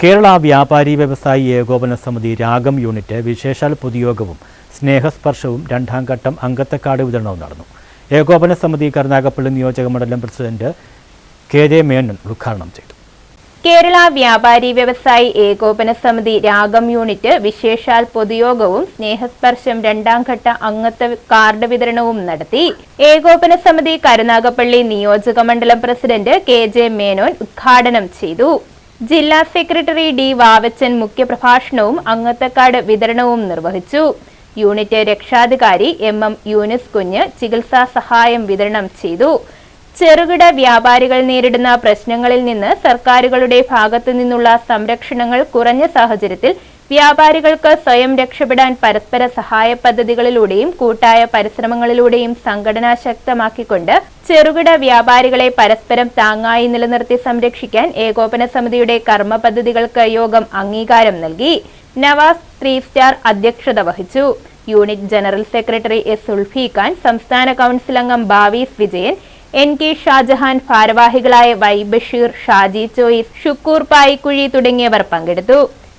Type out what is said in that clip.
കേരള വ്യാപാരി വ്യവസായി ഏകോപന സമിതി രാഗം യൂണിറ്റ് വിശേഷാൽ പൊതുയോഗവും സ്നേഹസ്പർശവും രണ്ടാം ഘട്ടം അങ്കത്തക്കാട് വിതരണവും നടന്നു. ഏകോപന സമിതി കരുനാഗപ്പള്ളി നിയോജക മണ്ഡലം പ്രസിഡന്റ് കെ ജെ മേനൻ ഉദ്ഘാടനം ചെയ്തു. കേരള വ്യാപാരി വ്യവസായി ഏകോപന സമിതി രാഗം യൂണിറ്റ് വിശേഷാൽ പൊതുയോഗവും സ്നേഹസ്പർശം രണ്ടാം ഘട്ട അംഗത്വ കാർഡ് വിതരണവും നടത്തി. ഏകോപന സമിതി കരുനാഗപ്പള്ളി നിയോജക മണ്ഡലം പ്രസിഡന്റ് കെ ജെ മേനോൻ ഉദ്ഘാടനം ചെയ്തു. ജില്ലാ സെക്രട്ടറി ഡി വാവച്ചൻ മുഖ്യപ്രഭാഷണവും അംഗത്വക്കാർഡ് വിതരണവും നിർവഹിച്ചു. യൂണിറ്റ് രക്ഷാധികാരി എം എം യൂനിസ് കുഞ്ഞ് ചികിത്സാ സഹായം വിതരണം ചെയ്തു. ചെറുകിട വ്യാപാരികൾ നേരിടുന്ന പ്രശ്നങ്ങളിൽ നിന്ന് സർക്കാരുകളുടെ ഭാഗത്തു നിന്നുള്ള സംരക്ഷണങ്ങൾ കുറഞ്ഞ സാഹചര്യത്തിൽ വ്യാപാരികൾക്ക് സ്വയം രക്ഷപ്പെടാൻ പരസ്പര സഹായ പദ്ധതികളിലൂടെയും കൂട്ടായ പരിശ്രമങ്ങളിലൂടെയും സംഘടന ശക്തമാക്കിക്കൊണ്ട് ചെറുകിട വ്യാപാരികളെ പരസ്പരം താങ്ങായി നിലനിർത്തി സംരക്ഷിക്കാൻ ഏകോപന സമിതിയുടെ കർമ്മ പദ്ധതികൾക്ക് യോഗം അംഗീകാരം നൽകി. നവാസ് ത്രീ സ്റ്റാർ അധ്യക്ഷത വഹിച്ചു. Unit general secretary S Sulfi Khan സംസ്ഥാന കൌൺസിൽ അംഗം ബാവീസ് വിജയൻ എൻ കെ ഷാജഹാൻ ഭാരവാഹികളായ വൈ ബഷീർ ഷാജി ചോയ്സ് ഷുക്കൂർ പായിക്കുഴി തുടങ്ങിയവർ പങ്കെടുത്തു.